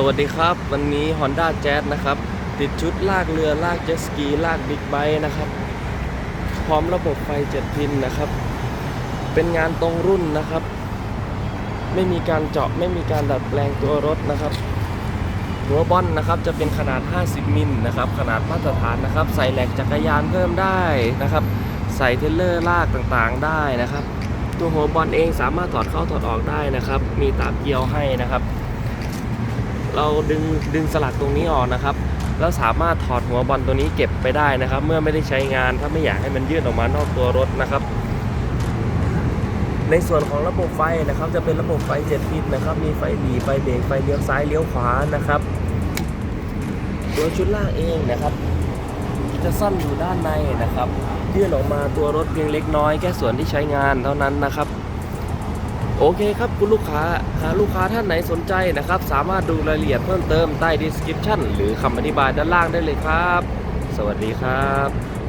สวัสดีครับ วันนี้ Honda Jazz นะครับ ติดชุดลากเรือลากเจ็ตสกีลากบิ๊กไบค์นะครับ พร้อมระบบไฟเจ็ดพินนะครับ เป็นงานตรงรุ่นนะครับ ไม่มีการเจาะไม่มีการดัดแปลงตัวรถนะครับ หัวบอลนะครับจะเป็นขนาด 50 มิลนะครับ ขนาดมาตรฐานนะครับ ใส่แหลกจักรยานเพิ่มได้นะครับ ใส่เทเลอร์ลากต่างๆได้นะครับ ตัวหัวบอลเองสามารถถอดเข้าถอดออกได้นะครับ มีตาเกียวให้นะครับ เราดึงดึงสลักตรงนี้ออกนะครับ แล้วสามารถถอดหัวบอลตัวนี้เก็บไปได้นะครับ เมื่อไม่ได้ใช้งานถ้าไม่อยากให้มันยื่นออกมานอกตัวรถนะครับ ในส่วนของระบบไฟนะครับจะเป็นระบบไฟเจ็ดพินนะครับ มีไฟหลีไฟเบรกไฟเลี้ยวซ้ายเลี้ยวขวานะครับตัวชุดล่างเองนะครับ จะซ่อนอยู่ด้านในนะครับยื่นออกมาตัวรถเพียงเล็กน้อยแค่ส่วนที่ใช้งานเท่านั้นนะครับ โอเคครับคุณลูกค้าหากลูกค้าท่านไหนสนใจนะครับ สามารถดูรายละเอียดเพิ่มเติมใต้ description หรือคำอธิบายด้านล่างได้เลยครับ สวัสดีครับ